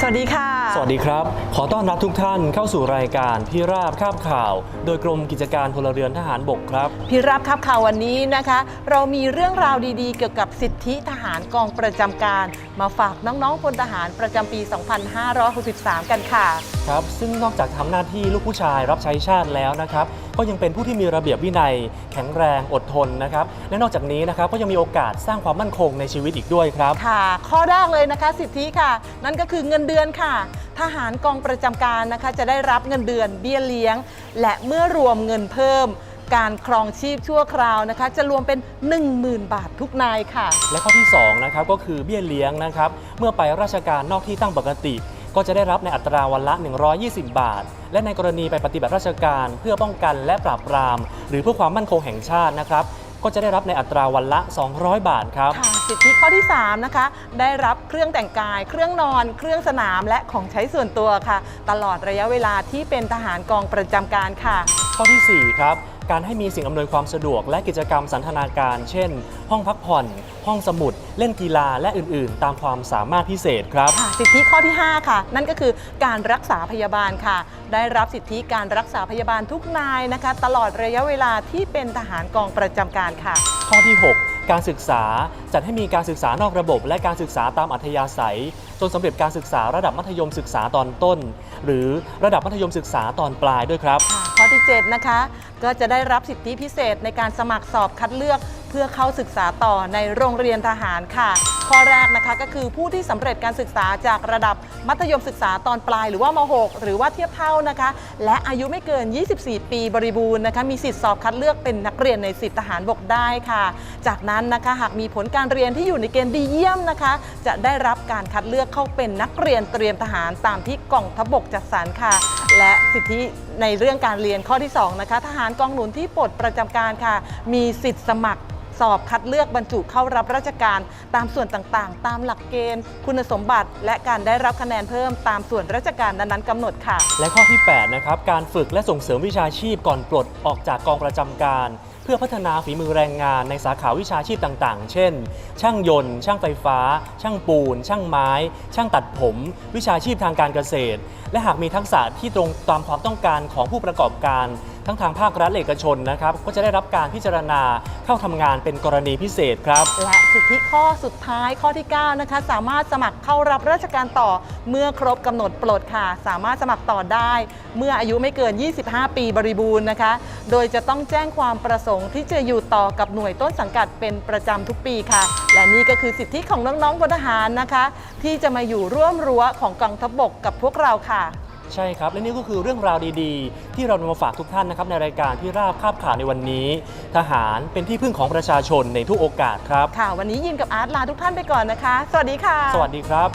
สวัสดีค่ะสวัสดีครับ ขอต้อนรับทุกท่านเข้าสู่รายการพี่ราบคาบข่าว โดยกรมกิจการพลเรือนทหารบกครับพี่รับครับข่าววันนี้นะคะ เรามีเรื่องราวดีๆ เกี่ยวกับสิทธิทหารกองประจำการ มาฝากน้องๆพลทหารประจำปี 2563 กันค่ะ ครับ ซึ่งนอกจากทำหน้าที่ลูกผู้ชายรับใช้ชาติแล้วนะครับ ก็ยังเป็นผู้ที่มีระเบียบวินัย แข็งแรงอดทนนะครับ และนอกจากนี้นะครับก็ยังมีโอกาสสร้างความมั่นคงในชีวิตอีกด้วยครับ ค่ะ ข้อแรกเลยนะคะ สิทธิค่ะ นั่นก็คือเงินเดือนค่ะ ทหารกองประจำการนะคะจะได้รับเงินเดือนเบี้ยเลี้ยง และเมื่อรวมเงินเพิ่ม การครองชีพชั่วคราวนะคะ จะรวมเป็น 10,000 บาททุกนายค่ะ และข้อที่2นะครับก็คือเบี้ยเลี้ยงนะครับเมื่อไปราชการนอกที่ตั้งปกติ ก็จะได้รับในอัตราวันละ 120 บาท และในกรณีไปปฏิบัติราชการ เพื่อป้องกันและปราบปราม หรือเพื่อความมั่นคงแห่งชาตินะครับ ก็จะได้รับในอัตราวันละ 200 บาทครับ ค่ะสิทธิข้อที่ 3 นะคะ ได้รับเครื่องแต่งกาย เครื่องนอน เครื่องสนาม และของใช้ส่วนตัวค่ะ ตลอดระยะเวลาที่เป็นทหารกองประจำการค่ะ ข้อทีสี่ 4 ครับ การให้มีสิ่งอำนวยความสะดวกและกิจกรรมสันทนาการ เช่น ห้องพักผ่อน ห้องสมุด เล่นกีฬาและอื่นๆ ตามความสามารถพิเศษครับ ค่ะสิทธิข้อที่ 5 ค่ะ นั่นก็คือการรักษาพยาบาลค่ะ ได้รับสิทธิการรักษาพยาบาลทุกนายนะคะ ตลอดระยะเวลาที่เป็นทหารกองประจำการค่ะ ข้อที่ 6 การศึกษาจัดให้มีการศึกษานอกระบบ และการศึกษาตามอัธยาศัย จนสำเร็จการศึกษาระดับมัธยมศึกษาตอนต้น หรือระดับมัธยมศึกษาตอนปลายด้วยครับ ค่ะ ข้อที่7นะคะก็จะได้รับสิทธิพิเศษในการสมัครสอบคัดเลือกเพื่อเข้าศึกษาต่อในโรงเรียนทหารค่ะ ข้อแรกนะคะก็คือผู้ที่สำเร็จการศึกษาจากระดับมัธยมศึกษาตอนปลายหรือว่าม6หรือว่าเทียบเท่านะคะ และอายุไม่เกิน 24 ปีบริบูรณ์นะคะมีสิทธิสอบคัดเลือกเป็นนักเรียนในสิทธิทหารบกได้ค่ะ จากนั้นนะคะหากมีผลการเรียนที่อยู่ในเกณฑ์ดีเยี่ยมนะคะ จะได้รับการคัดเลือกเข้าเป็นนักเรียนเตรียมทหารตามที่กองทัพบกจัดสรรค่ะ และสิทธิในเรื่องการเรียนข้อที่ 2 นะคะ ทหารกองหนุนที่ปลดประจำการค่ะ มีสิทธิสมัครสอบคัดเลือกบรรจุเข้ารับราชการตามส่วนต่างๆ ตามหลักเกณฑ์ คุณสมบัติ และการได้รับคะแนนเพิ่มตามส่วนราชการนั้นๆกำหนดค่ะ และข้อที่ 8 นะครับ การฝึกและส่งเสริมวิชาชีพก่อนปลดออกจากกองประจำการ พื่อพัฒนาฝีมือแรงงานในสาขาวิชาชีพต่างๆ เช่น ช่างยนต์ ช่างไฟฟ้า ช่างปูน ช่างไม้ ช่างตัดผม วิชาชีพทางการเกษตร และหากมีทักษะที่ตรงตามความต้องการของผู้ประกอบการ ทั้งทางภาครัฐและเอกชนนะครับก็จะได้รับการพิจารณาเข้าทำงานเป็นกรณีพิเศษครับ และสิทธิข้อสุดท้ายข้อที่ 9 นะคะ สามารถสมัครเข้ารับราชการต่อเมื่อครบกำหนดปลดค่ะ สามารถสมัครต่อได้ เมื่ออายุไม่เกิน 25 ปีบริบูรณ์นะคะ โดยจะต้องแจ้งความประสงค์ที่จะอยู่ต่อกับหน่วยต้นสังกัดเป็นประจำทุกปีค่ะ และนี่ก็คือสิทธิของน้องๆพลทหารนะคะ ที่จะมาอยู่ร่วมรั้วของกองทัพบกกับพวกเราค่ะ ใช่ครับ และนี่ก็คือเรื่องราวดีๆ ที่เรานำมาฝากทุกท่านนะครับในรายการที่ราบคาบข่าวในวันนี้ ทหารเป็นที่พึ่งของประชาชนในทุกโอกาสครับ ค่ะ วันนี้ยินกับอาร์ตลาทุกท่านไปก่อนนะคะ สวัสดีค่ะ สวัสดีครับ